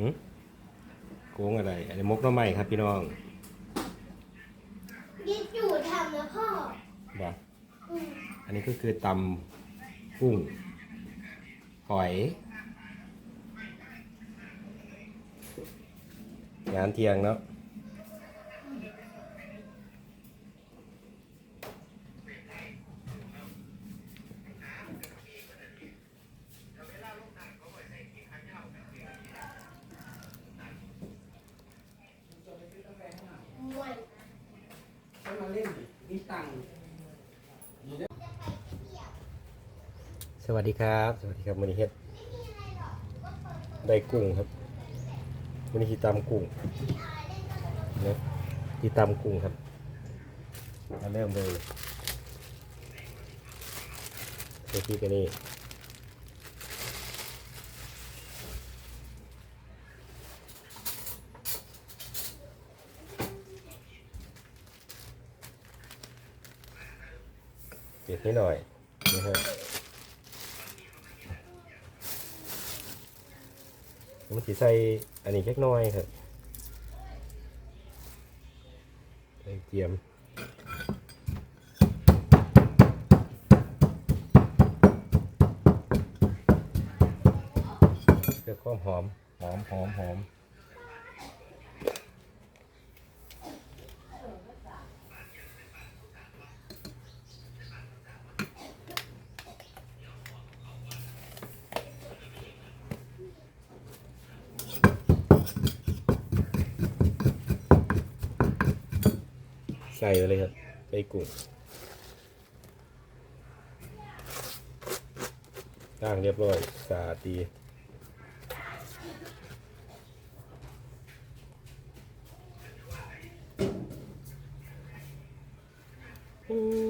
หืมโค้งอะไร อันนี้มกหน้ำไม้ครับพี่น้องยินจู่ทำนะพ่อบอกอืมอันนี้ก็คือตำกุ้งหอยงานเที่ยงเนาะ มวย ก็มาเล่นดิมีตังค์ ส วัสดีครับ สวัสดีครับมือนี้เฮ็ดได้กุ้งครับมือนี้ที่ตำกุ้งนี่ยที่ตำกุ้งครับมาเริ่มเลยเดี๋ยวพี่กันนี่เก็บนิดหน่อยนะฮะ มันสีใส่อันนี้เล็กน้อยครับใส่เจียมเพื่อความหอม หอมหอมหอม ใส่ไปเลยครับใส่กุ้งตั้งเรียบร้อย สาดดีใ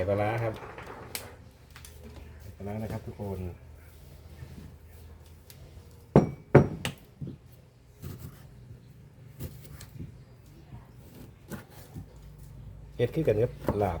ส่ปลาร้าครับใส่ปลาร้านะครับทุกคนเฮ็ดขึ้นกันกับลาบ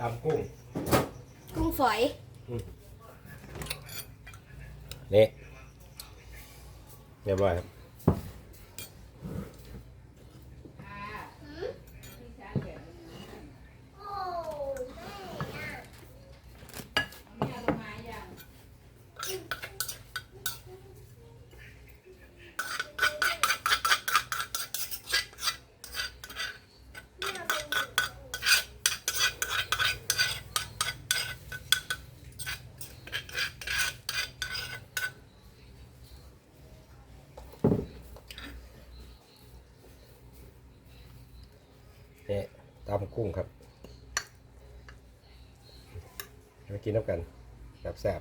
ตำกุ้ง กุ้งฝอยนี่เรียบร้อยครับ โอ้แม่อะแม่เอาไปหนึ่ง นี่ ตำกุ้งครับมากินน้ำกันแบบแซ่บ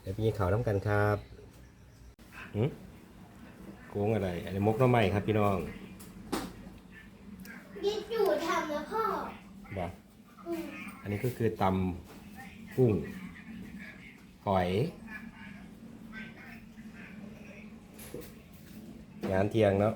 เดี๋ยวไปกินข้าวน้ำกันครับหืมกุ้งอะไร อันนี้มกหน้ำใหม่ครับพี่น้องยิดอยู่ทำนะพ่อบอกอืมอันนี้ก็คือตำกุ้งหอย งานเที่ยงเนาะ